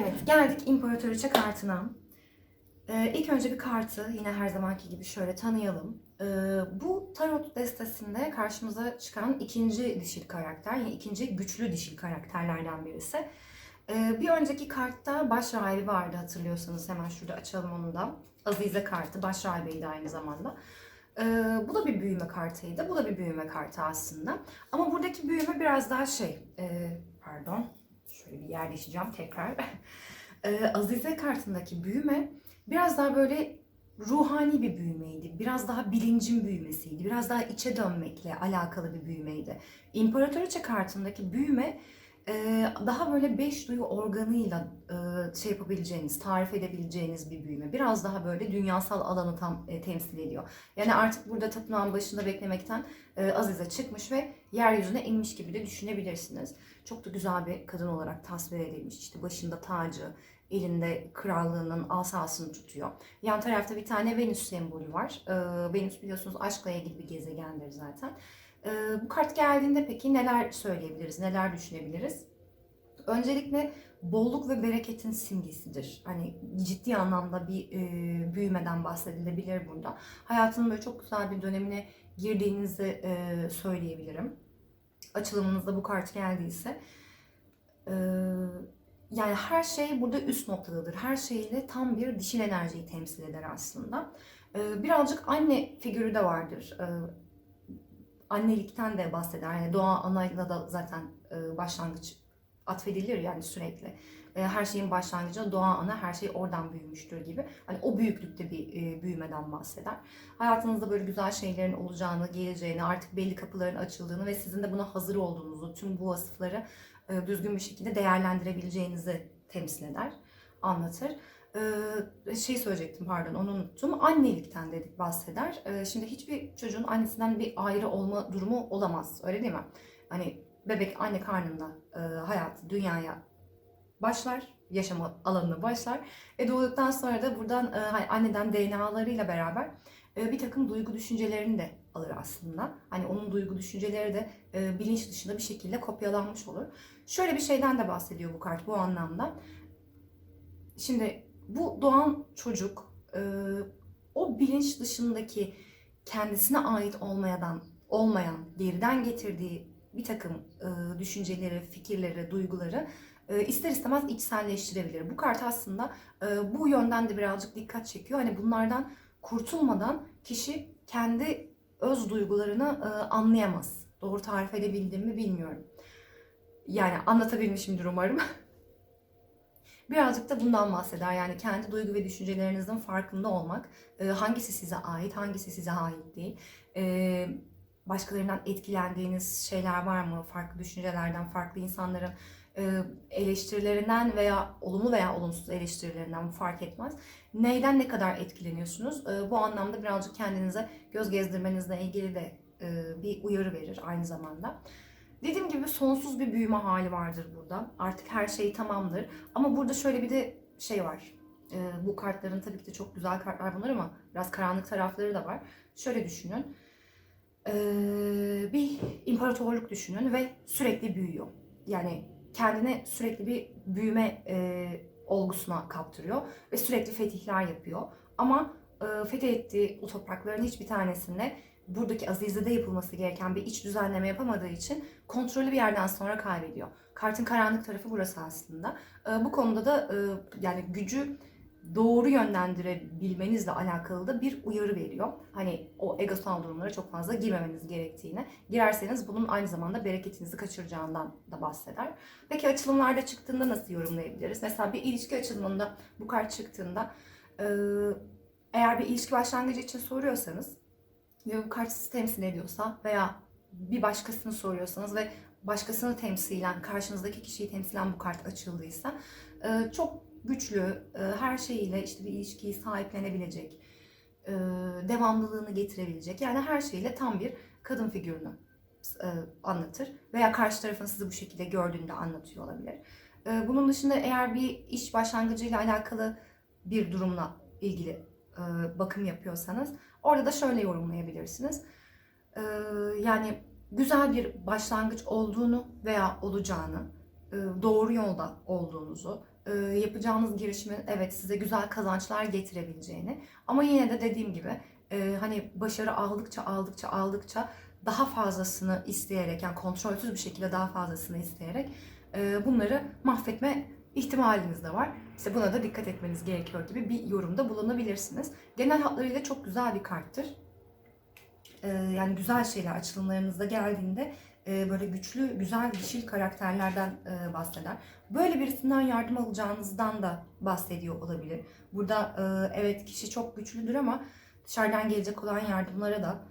Evet, geldik İmparatoriçe kartına. Ee, ilk önce bir kartı yine her zamanki gibi şöyle tanıyalım. Ee, bu tarot destesinde karşımıza çıkan ikinci dişil karakter, yani ikinci güçlü dişil karakterlerden birisi. Ee, bir önceki kartta baş rahibi vardı hatırlıyorsanız hemen şurada açalım onu da. Azize kartı, baş rahibeydi aynı zamanda. Ee, bu da bir büyüme kartıydı, bu da bir büyüme kartı aslında. Ama buradaki büyüme biraz daha şey, e, pardon, şöyle bir yerleşeceğim tekrar. Ee, Azize kartındaki büyüme biraz daha böyle ruhani bir büyümeydi. Biraz daha bilincin büyümesiydi. Biraz daha içe dönmekle alakalı bir büyümeydi. İmparatoriçe kartındaki büyüme e, daha böyle beş duyu organıyla şey yapabileceğiniz, tarif edebileceğiniz bir büyüme. Biraz daha böyle dünyasal alanı tam e, temsil ediyor. Yani artık burada tapınağın başında beklemekten e, Azize çıkmış ve yeryüzüne inmiş gibi de düşünebilirsiniz. Çok da güzel bir kadın olarak tasvir edilmiş. İşte başında tacı, elinde krallığının asasını tutuyor. Yan tarafta bir tane Venüs sembolü var. Venüs biliyorsunuz aşkla ilgili bir gezegendir zaten. Ee, bu kart geldiğinde peki neler söyleyebiliriz, neler düşünebiliriz? Öncelikle bolluk ve bereketin simgesidir. Hani ciddi anlamda bir e, büyümeden bahsedilebilir burada. Hayatının böyle çok güzel bir dönemine girdiğinizi e, söyleyebilirim. Açılımınızda bu kart geldiyse. E, yani her şey burada üst noktadadır. Her şeyle tam bir dişil enerjiyi temsil eder aslında. Ee, birazcık anne figürü de vardır. Ee, annelikten de bahseder. Yani doğa anayla da zaten e, başlangıç atfedilir yani sürekli. E, her şeyin başlangıcı doğa ana, her şey oradan büyümüştür gibi. Hani o büyüklükte bir e, büyümeden bahseder. Hayatınızda böyle güzel şeylerin olacağını, geleceğini, artık belli kapıların açıldığını ve sizin de buna hazır olduğunuzu, tüm bu vasıfları e, düzgün bir şekilde değerlendirebileceğinizi temsil eder, anlatır. Ee, şey söyleyecektim pardon onu unuttum. Annelikten dedik bahseder. Ee, şimdi hiçbir çocuğun annesinden bir ayrı olma durumu olamaz. Öyle değil mi? Hani bebek anne karnında e, hayatı dünyaya başlar. Yaşama alanına başlar. E doğduktan sonra da buradan e, anneden DNA'larıyla beraber e, bir takım duygu düşüncelerini de alır aslında. Hani onun duygu düşünceleri de e, bilinç dışında bir şekilde kopyalanmış olur. Şöyle bir şeyden de bahsediyor bu kart bu anlamda. Şimdi bu doğan çocuk e, o bilinç dışındaki kendisine ait olmayan, olmayan geriden getirdiği bir takım e, düşünceleri, fikirleri, duyguları e, ister istemez içselleştirebilir. Bu kart aslında e, bu yönden de birazcık dikkat çekiyor. Hani bunlardan kurtulmadan kişi kendi öz duygularını e, anlayamaz. Doğru tarif edebildim mi bilmiyorum. Yani anlatabilmişimdir umarım. Birazcık da bundan bahseder. Yani kendi duygu ve düşüncelerinizin farkında olmak. E, hangisi size ait, hangisi size ait değil. E, başkalarından etkilendiğiniz şeyler var mı? Farklı düşüncelerden, farklı insanların e, eleştirilerinden veya olumlu veya olumsuz eleştirilerinden fark etmez. Neyden ne kadar etkileniyorsunuz? Bu anlamda birazcık kendinize göz gezdirmenizle ilgili de bir uyarı verir aynı zamanda. Dediğim gibi sonsuz bir büyüme hali vardır burada. Artık her şey tamamdır. Ama burada şöyle bir de şey var. E, bu kartların tabii ki de çok güzel kartlar bunlar ama biraz karanlık tarafları da var. Şöyle düşünün. E, bir imparatorluk düşünün ve sürekli büyüyor. Yani kendine sürekli bir büyüme e, olgusuna kaptırıyor ve sürekli fetihler yapıyor. Ama e, fethettiği o toprakların hiçbir tanesinde buradaki Azize'de yapılması gereken bir iç düzenleme yapamadığı için kontrolü bir yerden sonra kaybediyor. Kartın karanlık tarafı burası aslında. E, bu konuda da e, yani gücü doğru yönlendirebilmenizle alakalı da bir uyarı veriyor. Hani o egosal durumlara çok fazla girmemeniz gerektiğini. Girerseniz bunun aynı zamanda bereketinizi kaçıracağından da bahseder. Peki açılımlarda çıktığında nasıl yorumlayabiliriz? Mesela bir ilişki açılımında bu kart çıktığında e, eğer bir ilişki başlangıcı için soruyorsanız ve bu sizi temsil ediyorsa veya bir başkasını soruyorsanız ve başkasını temsilen, karşınızdaki kişiyi temsilen bu kart açıldıysa e, çok güçlü, e, her şeyiyle işte bir ilişkiyi sahiplenebilecek, e, devamlılığını getirebilecek yani her şeyle tam bir kadın figürünü anlatır veya karşı tarafın sizi bu şekilde gördüğünde anlatıyor olabilir. Bunun dışında eğer bir iş başlangıcıyla alakalı bir durumla ilgili bakım yapıyorsanız orada da şöyle yorumlayabilirsiniz. Yani güzel bir başlangıç olduğunu veya olacağını, doğru yolda olduğunuzu, e, yapacağınız girişimin evet size güzel kazançlar getirebileceğini ama yine de dediğim gibi e, hani başarı aldıkça aldıkça aldıkça daha fazlasını isteyerek yani kontrolsüz bir şekilde daha fazlasını isteyerek e, bunları mahvetme ihtimaliniz de var. İşte buna da dikkat etmeniz gerekiyor gibi bir yorumda bulunabilirsiniz. Genel hatlarıyla çok güzel bir karttır. E, yani güzel şeyler açılımlarınızda geldiğinde e, böyle güçlü, güzel, dişil karakterlerden e, bahseder. Böyle birisinden yardım alacağınızdan da bahsediyor olabilir. Burada e, evet kişi çok güçlüdür ama dışarıdan gelecek olan yardımlara da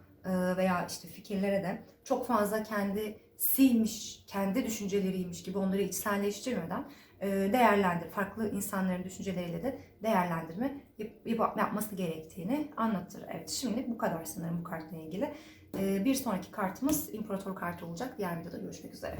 veya işte fikirlere de çok fazla kendisiymiş, kendi düşünceleriymiş gibi onları içselleştirmeden değerlendir, farklı insanların düşünceleriyle de değerlendirme yap- yapması gerektiğini anlatır. Evet şimdi bu kadar sanırım bu kartla ilgili. E, Bir sonraki kartımız İmparator kartı olacak. Diğer videoda görüşmek üzere.